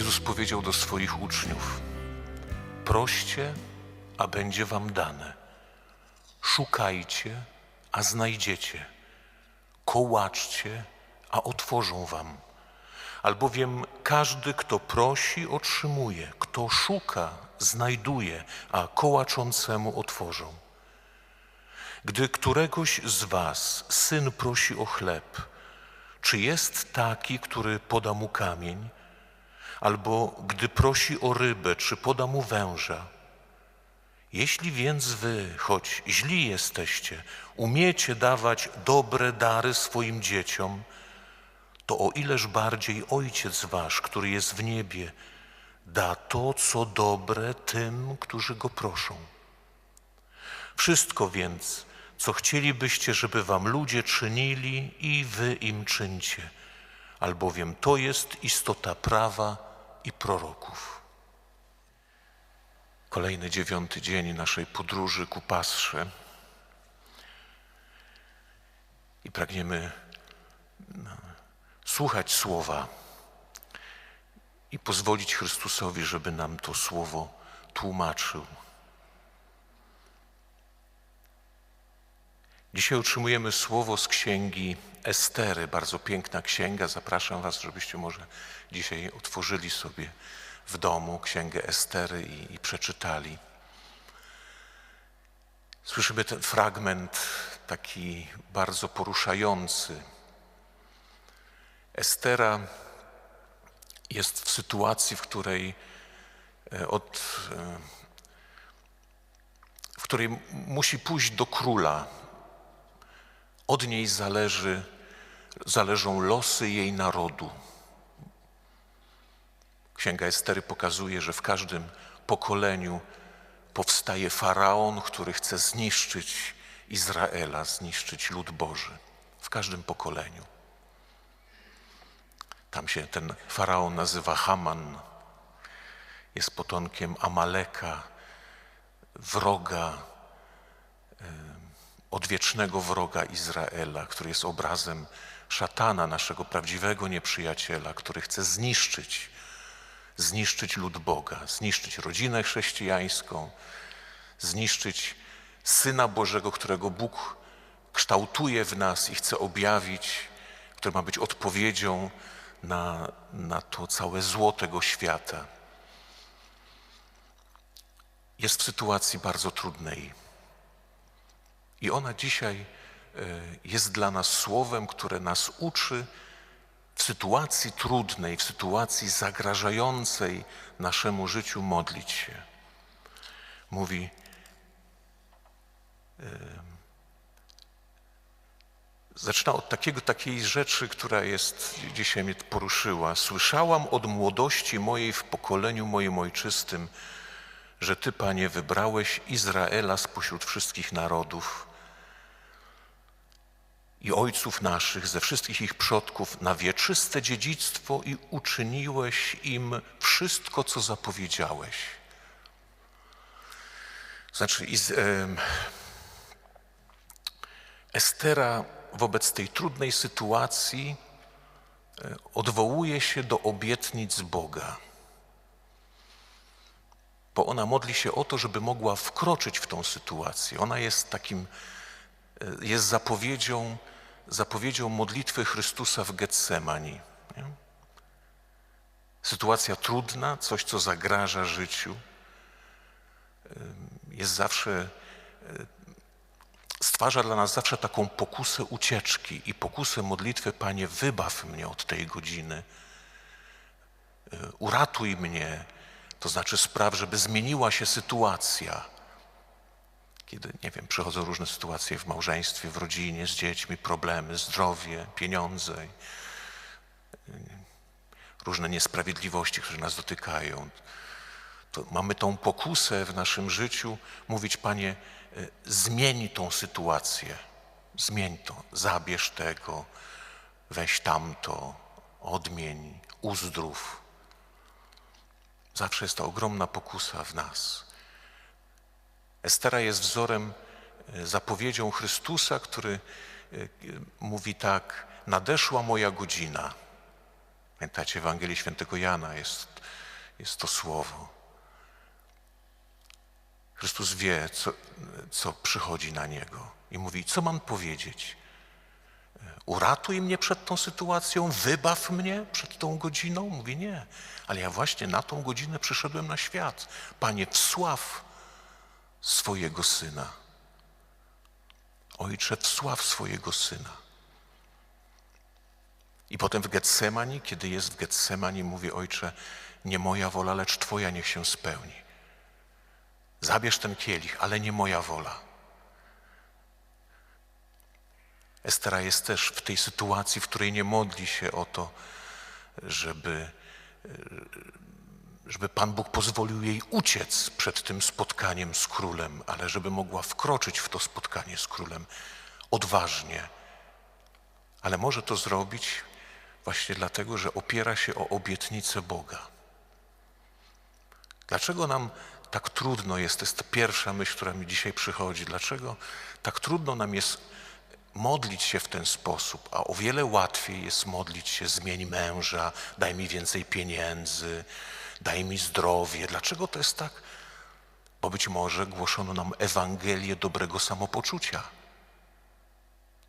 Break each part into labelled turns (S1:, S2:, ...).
S1: Jezus powiedział do swoich uczniów: Proście, a będzie wam dane. Szukajcie, a znajdziecie. Kołaczcie, a otworzą wam. Albowiem każdy, kto prosi, otrzymuje, kto szuka, znajduje, a kołaczącemu otworzą. Gdy któregoś z was syn prosi o chleb, czy jest taki, który poda mu kamień? Albo gdy prosi o rybę, czy poda mu węża? Jeśli więc wy, choć źli jesteście, umiecie dawać dobre dary swoim dzieciom, to o ileż bardziej Ojciec Wasz, który jest w niebie, da to, co dobre tym, którzy Go proszą. Wszystko więc, co chcielibyście, żeby Wam ludzie czynili, i Wy im czyńcie, albowiem to jest istota prawa i proroków. Kolejny dziewiąty dzień naszej podróży ku Pasrze i pragniemy słuchać słowa i pozwolić Chrystusowi, żeby nam to słowo tłumaczył. Dzisiaj otrzymujemy słowo z księgi Estery, bardzo piękna księga. Zapraszam Was, żebyście może dzisiaj otworzyli sobie w domu księgę Estery i, i przeczytali. Słyszymy ten fragment taki bardzo poruszający. Estera jest w sytuacji, w której e, od, e, w której musi pójść do króla. Od niej zależy, zależą losy jej narodu. Księga Estery pokazuje, że w każdym pokoleniu powstaje faraon, który chce zniszczyć Izraela, zniszczyć lud Boży. W każdym pokoleniu. Tam się ten faraon nazywa Haman. Jest potomkiem Amaleka, wroga, odwiecznego wroga Izraela, który jest obrazem szatana, naszego prawdziwego nieprzyjaciela, który chce zniszczyć, zniszczyć lud Boga, zniszczyć rodzinę chrześcijańską, zniszczyć Syna Bożego, którego Bóg kształtuje w nas i chce objawić, który ma być odpowiedzią na, na to całe zło tego świata. Jest w sytuacji bardzo trudnej. I ona dzisiaj e, jest dla nas słowem, które nas uczy w sytuacji trudnej, w sytuacji zagrażającej naszemu życiu modlić się. Mówi, Zaczyna od takiego, takiej rzeczy, która jest dzisiaj mnie poruszyła. Słyszałam od młodości mojej w pokoleniu moim ojczystym, że Ty, Panie, wybrałeś Izraela spośród wszystkich narodów i ojców naszych, ze wszystkich ich przodków, na wieczyste dziedzictwo i uczyniłeś im wszystko, co zapowiedziałeś. Znaczy, Estera wobec tej trudnej sytuacji e, odwołuje się do obietnic Boga. Bo ona modli się o to, żeby mogła wkroczyć w tą sytuację. Ona jest takim, e, jest zapowiedzią, zapowiedzią modlitwy Chrystusa w Getsemani. Nie? Sytuacja trudna, coś, co zagraża życiu, e, jest zawsze stwarza dla nas zawsze taką pokusę ucieczki i pokusę modlitwy, Panie, wybaw mnie od tej godziny, e, uratuj mnie, to znaczy spraw, żeby zmieniła się sytuacja. Kiedy, nie wiem, przychodzą różne sytuacje w małżeństwie, w rodzinie, z dziećmi, problemy, zdrowie, pieniądze, e, różne niesprawiedliwości, które nas dotykają. To mamy tą pokusę w naszym życiu mówić, Panie, E, zmień tą sytuację, zmień to, zabierz tego, weź tamto, odmień, uzdrów. Zawsze jest to ogromna pokusa w nas. Estera jest wzorem, e, zapowiedzią Chrystusa, który e, mówi tak, nadeszła moja godzina. Pamiętacie, Ewangelii Świętego Jana jest jest to słowo. Chrystus wie, co, co przychodzi na niego i mówi: Co mam powiedzieć? Uratuj mnie przed tą sytuacją, wybaw mnie przed tą godziną? Mówi: Nie, ale ja właśnie na tą godzinę przyszedłem na świat. Panie, wsław swojego syna. Ojcze, wsław swojego syna. I potem w Getsemani, kiedy jest w Getsemani, mówi Ojcze, nie moja wola, lecz Twoja niech się spełni. Zabierz ten kielich, ale nie moja wola. Estera jest też w tej sytuacji, w której nie modli się o to, żeby, żeby Pan Bóg pozwolił jej uciec przed tym spotkaniem z królem, ale żeby mogła wkroczyć w to spotkanie z królem odważnie. Ale może to zrobić właśnie dlatego, że opiera się o obietnicę Boga. Dlaczego nam tak trudno jest, to jest ta pierwsza myśl, która mi dzisiaj przychodzi, dlaczego tak trudno nam jest modlić się w ten sposób, a o wiele łatwiej jest modlić się zmień męża, daj mi więcej pieniędzy, daj mi zdrowie. Dlaczego to jest tak? Bo być może głoszono nam Ewangelię dobrego samopoczucia.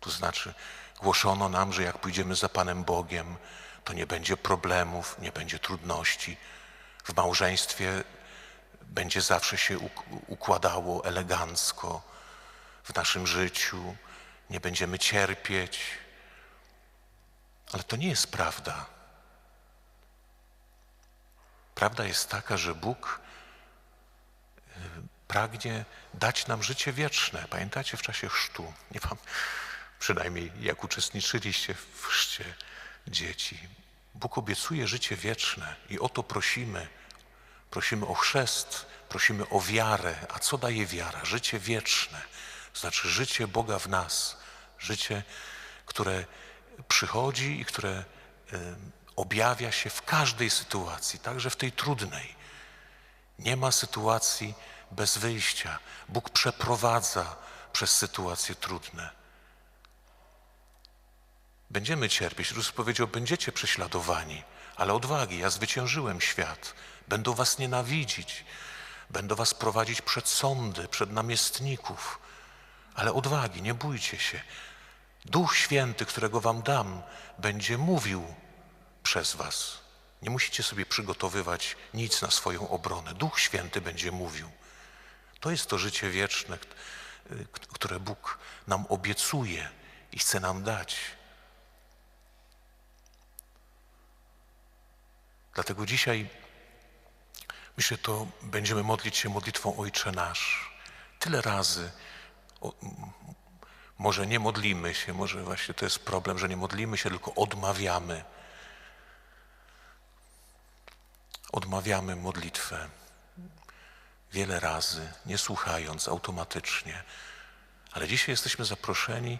S1: To znaczy, głoszono nam, że jak pójdziemy za Panem Bogiem, to nie będzie problemów, nie będzie trudności. W małżeństwie będzie zawsze się układało elegancko w naszym życiu, nie będziemy cierpieć. Ale to nie jest prawda. Prawda jest taka, że Bóg y, pragnie dać nam życie wieczne. Pamiętacie w czasie chrztu? Nie wiem, przynajmniej jak uczestniczyliście w chrzcie dzieci. Bóg obiecuje życie wieczne i o to prosimy. Prosimy o chrzest, prosimy o wiarę. A co daje wiara? Życie wieczne. Znaczy życie Boga w nas. Życie, które przychodzi i które objawia się w każdej sytuacji, także w tej trudnej. Nie ma sytuacji bez wyjścia. Bóg przeprowadza przez sytuacje trudne. Będziemy cierpieć. Jezus powiedział, będziecie prześladowani, ale odwagi, ja zwyciężyłem świat. Będą was nienawidzić, będą was prowadzić przed sądy, przed namiestników, ale odwagi, nie bójcie się. Duch Święty, którego wam dam, będzie mówił przez was. Nie musicie sobie przygotowywać nic na swoją obronę. Duch Święty będzie mówił. To jest to życie wieczne, które Bóg nam obiecuje i chce nam dać. Dlatego dzisiaj myślę, to będziemy modlić się modlitwą Ojcze Nasz. Tyle razy o, może nie modlimy się, może właśnie to jest problem, że nie modlimy się, tylko odmawiamy. Odmawiamy modlitwę wiele razy, nie słuchając automatycznie. Ale dzisiaj jesteśmy zaproszeni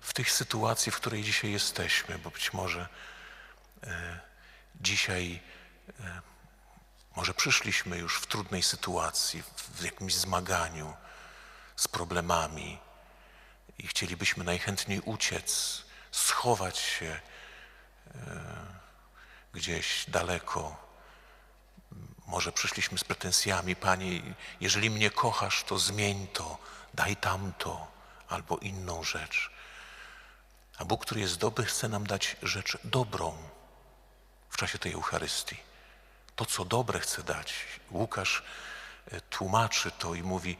S1: w tych sytuacji, w której dzisiaj jesteśmy, bo być może e, dzisiaj e, może przyszliśmy już w trudnej sytuacji, w jakimś zmaganiu z problemami i chcielibyśmy najchętniej uciec, schować się e, gdzieś daleko. Może przyszliśmy z pretensjami, Panie, jeżeli mnie kochasz, to zmień to, daj tamto albo inną rzecz. A Bóg, który jest dobry, chce nam dać rzecz dobrą w czasie tej Eucharystii. To, co dobre chce dać. Łukasz e, tłumaczy to i mówi,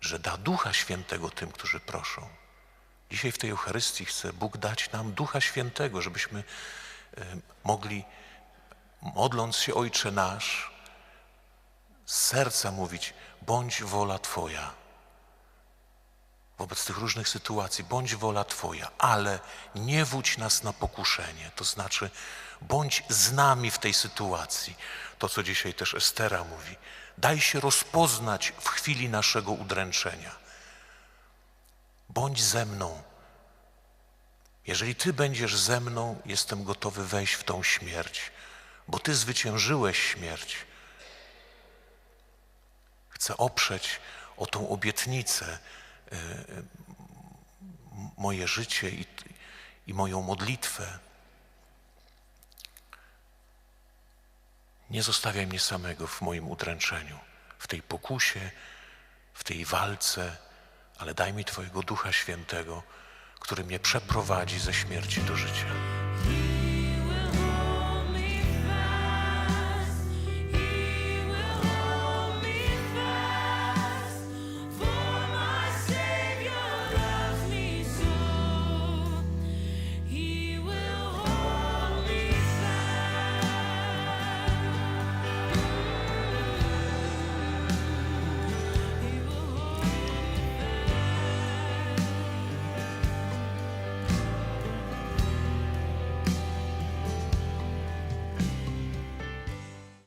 S1: że da Ducha Świętego tym, którzy proszą. Dzisiaj w tej Eucharystii chce Bóg dać nam Ducha Świętego, żebyśmy e, mogli, modląc się Ojcze Nasz, z serca mówić, bądź wola Twoja. Wobec tych różnych sytuacji, bądź wola Twoja, ale nie wódź nas na pokuszenie. To znaczy, bądź z nami w tej sytuacji. To, co dzisiaj też Estera mówi. Daj się rozpoznać w chwili naszego udręczenia. Bądź ze mną. Jeżeli Ty będziesz ze mną, jestem gotowy wejść w tą śmierć, bo Ty zwyciężyłeś śmierć. Chcę oprzeć o tą obietnicę y, moje życie i, i moją modlitwę. Nie zostawiaj mnie samego w moim udręczeniu, w tej pokusie, w tej walce, ale daj mi Twojego Ducha Świętego, który mnie przeprowadzi ze śmierci do życia.